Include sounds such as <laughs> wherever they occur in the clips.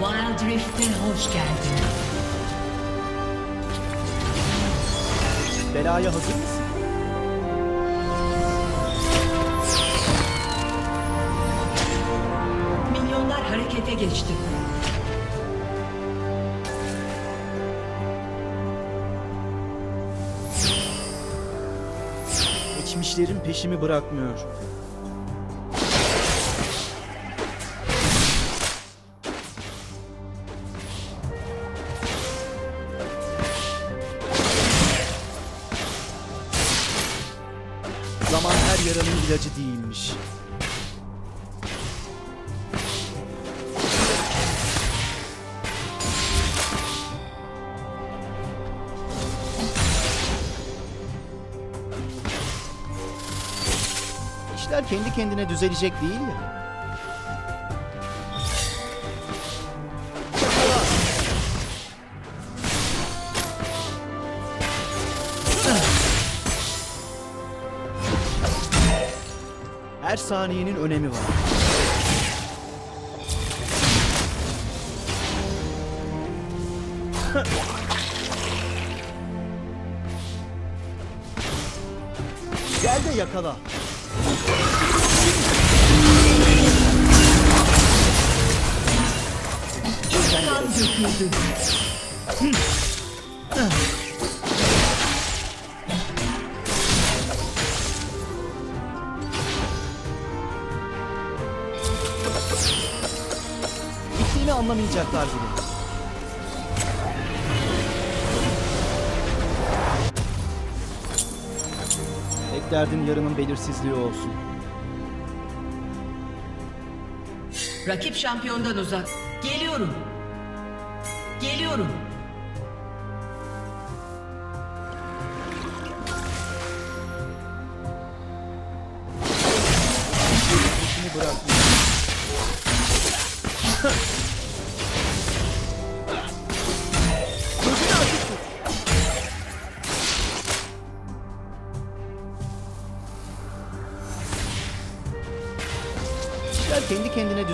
Wild Rift'e hoş geldin. Belaya hazır mısın? Milyonlar harekete geçti. Geçmişlerin peşimi bırakmıyor. Zaman her yaranın ilacı değilmiş. İşler kendi kendine düzelecek değil ya. Her saniyenin önemi var. Gel de yakala. Kan döküldü. Bittiğini anlamayacaklar bile. Tek derdim yarının belirsizliği olsun. Rakip şampiyondan uzak. Geliyorum. Geliyorum.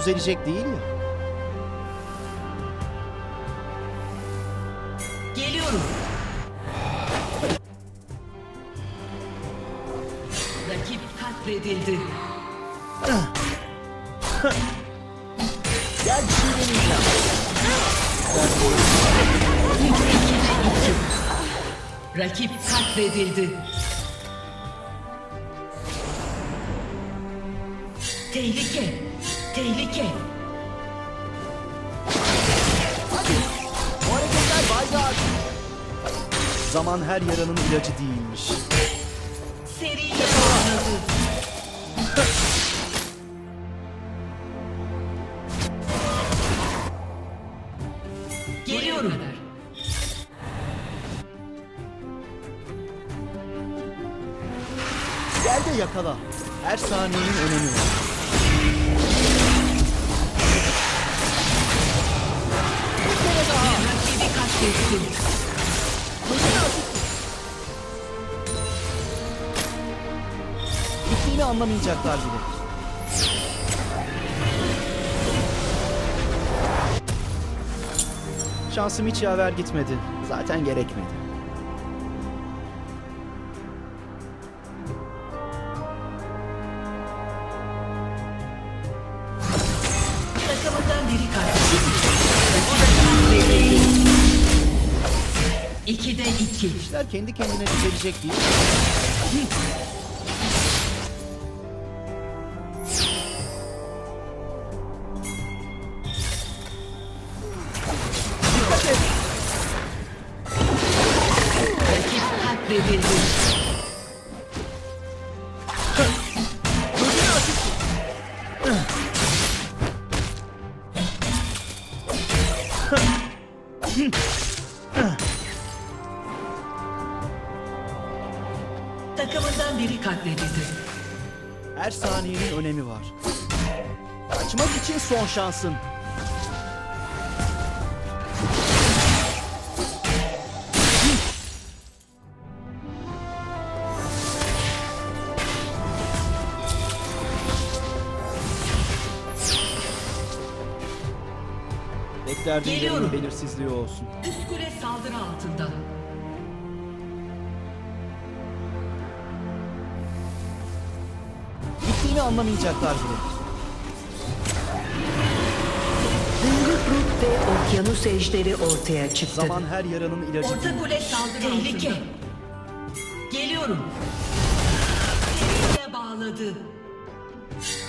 Düzelecek değil ya. Geliyorum. Rakip katledildi. Gel bir deneyeceğim. Rakip katledildi. Tehlike. Tehlike. Bu hareketler bayda Zaman her yaranın ilacı değilmiş. Seri yakalandı. <laughs> Geliyorum. Gel de yakala. Her saniyenin önemi var. Katlettim. Bittiğini anlamayacaklar bile. Şansım hiç yaver gitmedi. Zaten gerekmedi. Takımından biri katledildi. İkide iki. İşler kendi kendine düzelecek değil. Dikkat <laughs> biri katledildi. Her saniyenin önemi var. Kaçmak için son şansın. Yarının belirsizliği olsun. Üst kule saldırı altında. Anlamayacaklar bile. Büyülü ve okyanus ejderi ortaya çıktı. Zaman her yaranın ilacı Orta kule saldırı Tehlike. altında. Geliyorum. Seriye bağladı.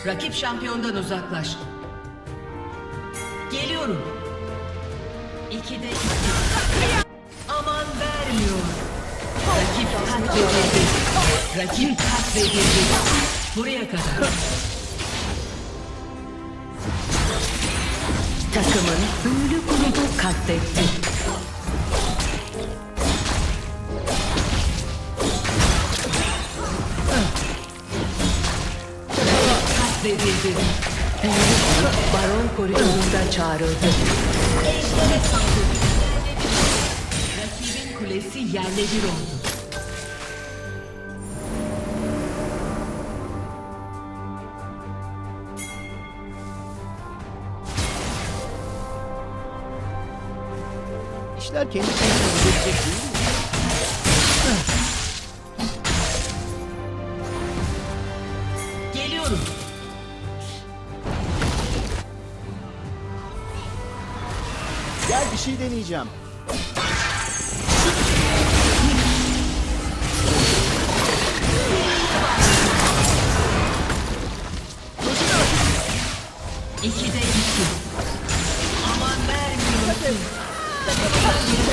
Rakip şampiyondan uzaklaş. Geliyorum. İkide iki. Aman vermiyor. Rakip katledildi. Rakip katledildi. Buraya kadar. Takımın büyülü grubu katletti. Katledildi. Baron koridorunda çağrıldı. Rakibin kulesi yerle bir oldu. İşler kendi kendine düzelecek değil mi? Geliyorum. Gel bir şey deneyeceğim. İkide iki. Aman vermiyorsun. Let's go.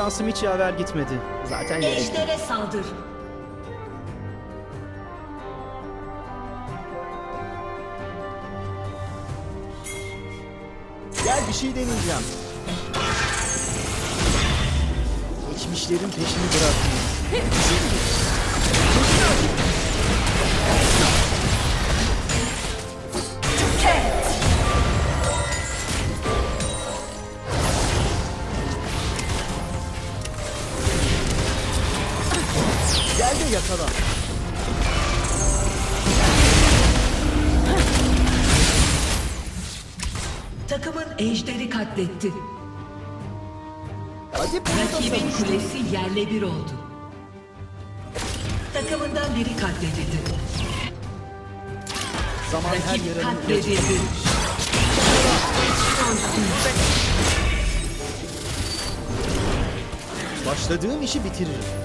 Şansım hiç yaver gitmedi. Zaten gerek. Ejder'e saldır. Gel bir şey deneyeceğim. Geçmişlerin peşini bırakmıyor. Gel yakala. Takımın Ejder'i katletti. Hadi Rakibin kulesi yerle bir oldu. Takımından biri katledildi. Zaman her Rakip ilacı. katledildi. Başladığım işi bitiririm.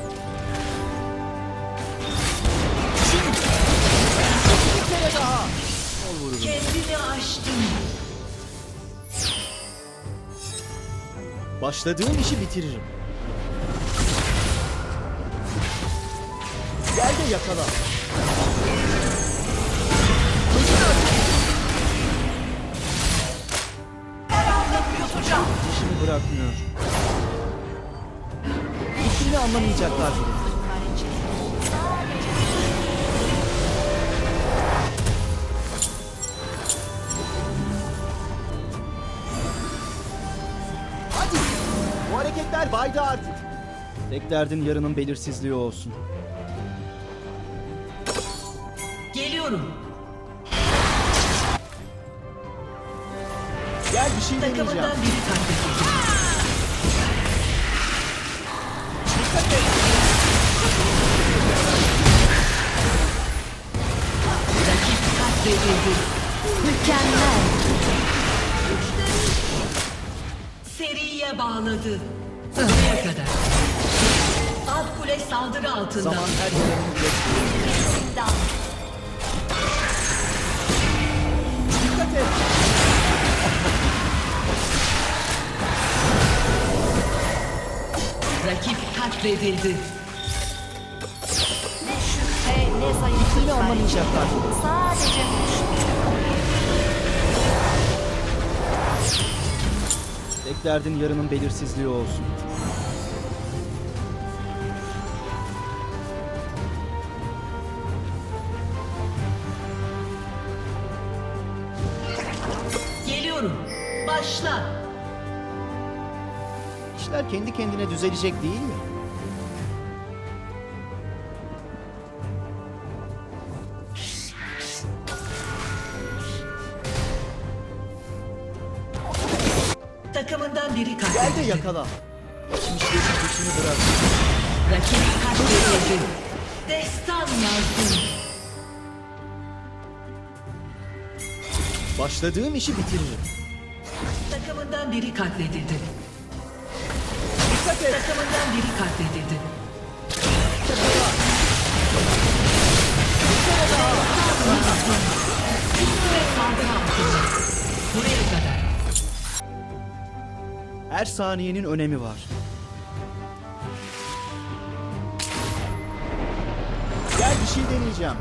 Başladığım işi bitiririm. Gel de yakala. İşimi bırakmıyor. Gittiğini anlamayacaklar bile. Hareketler baydı artık. Tek derdin yarının belirsizliği olsun. Geliyorum. Gel bir şey deneyeceğim. Takımından biri katledildi. Rakip katledildi. Mükemmel. Seriye bağladı. Buraya kadar. Alt kule saldırı altında. Zaman her ilacı. Dikkat et. Rakip katledildi. Ne şüphe ne zayıflık var. anlamayacaklar. Sadece hoş. Tek derdin yarının belirsizliği olsun. Geliyorum. Başla. İşler kendi kendine düzelecek değil mi? Yakala. Geçmişlerin peşini bırak. Rakip katledildi. Destan yazdın. Başladığım işi bitiririm. Takımından biri katledildi. Dikkat et. Takımından biri katledildi. Ve saldırı altında. Buraya kadar. Her saniyenin önemi var. Gel bir şey deneyeceğim.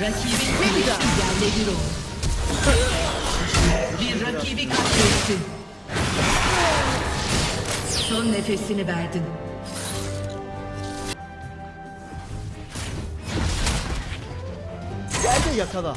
Rakibin kulesi yerle bir oldu. Bir rakibi katlettin. Son nefesini verdin. Gel de yakala.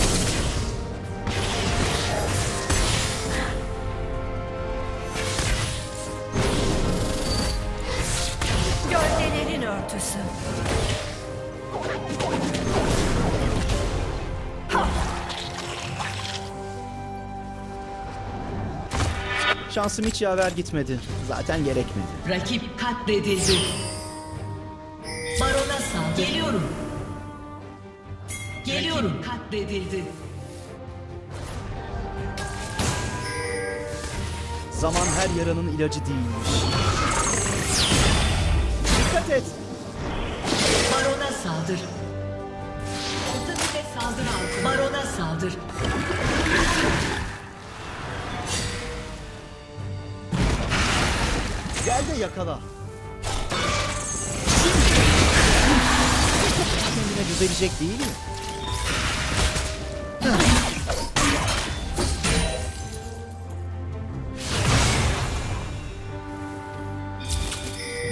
Şansım hiç yaver gitmedi. Zaten gerekmedi. Rakip katledildi. Barona sal. Geliyorum. Geliyorum. Katledildi. Zaman her yaranın ilacı değilmiş. Dikkat et. Barona saldır. Altın ile saldır altı. Barona saldır. Gel de yakala. Kendine düzelecek değil mi?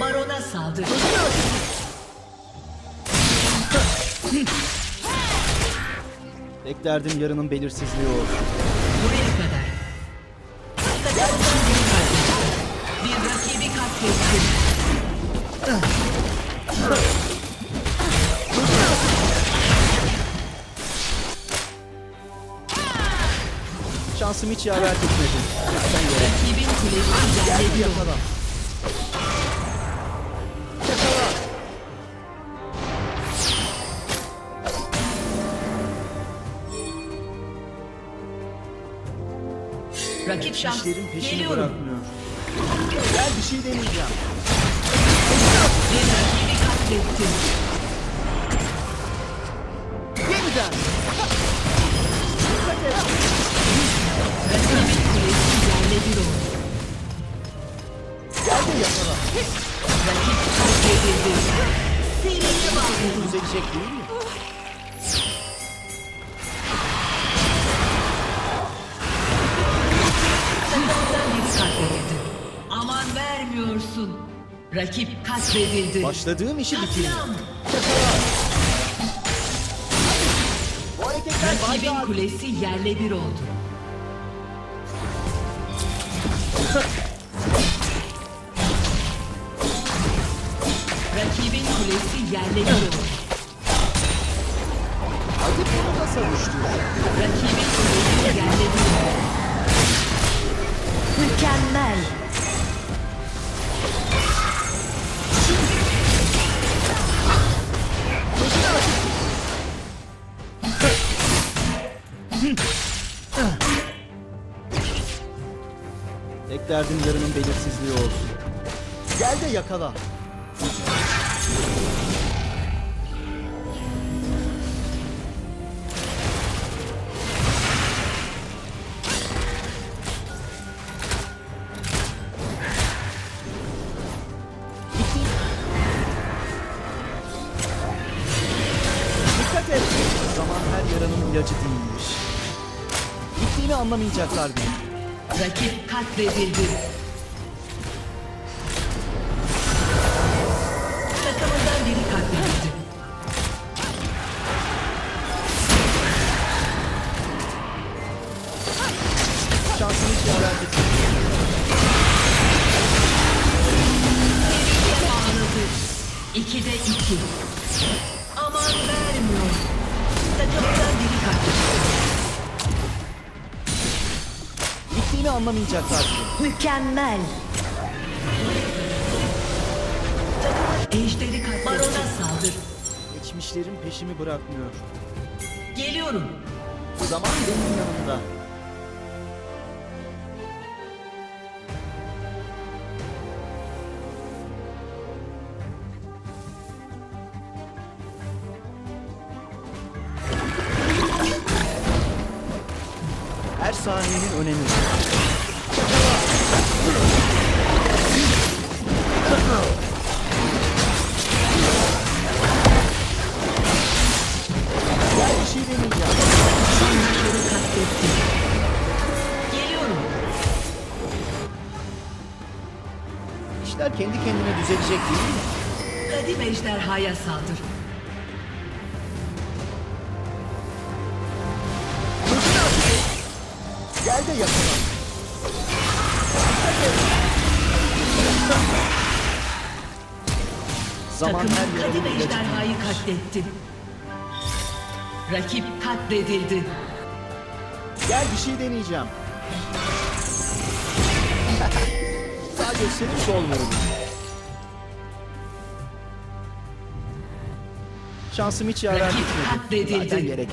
Barona saldır. Tek derdim yarının belirsizliği olsun. Buraya kadar. Şansım hiç yaver gitmedi. Zaten gerek. Rakibin kulesi Gel yerle de bir oldu. yakala. Rakip şans. Geliyorum. bırakmıyor. Gel bir şey deneyeceğim. Bir rakibi katlettin. Düzelecek değil mi? Aman vermiyorsun. Rakip katledildi. Başladığım işi bitirdim. Rakibin kulesi yerle bir oldu. Rakibin kulesi yerle bir oldu. Yarının belirsizliği olsun. Gel de yakala. Dikkat. Zaman her yaranın ilacı değilmiş. Gittiğini anlamayacaklar bile. Rakip katledildi. Takımından biri katledildi. Şansını hiç gitsin. Bağladı. İkide iki. Aman vermiyor. Takımından biri katledildi. Gittiğini anlamayacaklar. Mükemmel. Ejderi katledildi. Barona saldır. Geçmişlerim peşimi bırakmıyor. Geliyorum. Zaman benim yanımda. Her saniyenin önemi var. Gel bir şey deneyeceğim. Geliyorum. İşler kendi kendine düzelecek değil mi? Kadim ejderhaya saldır. De yakala. Zaman Takımın her yere ilacı ejderhayı katletti. Rakip katledildi. Gel bir şey deneyeceğim. <laughs> Sağ gösterip sol. Şansım hiç yaver Rakip gitmedi. katledildi. Zaten gerekli.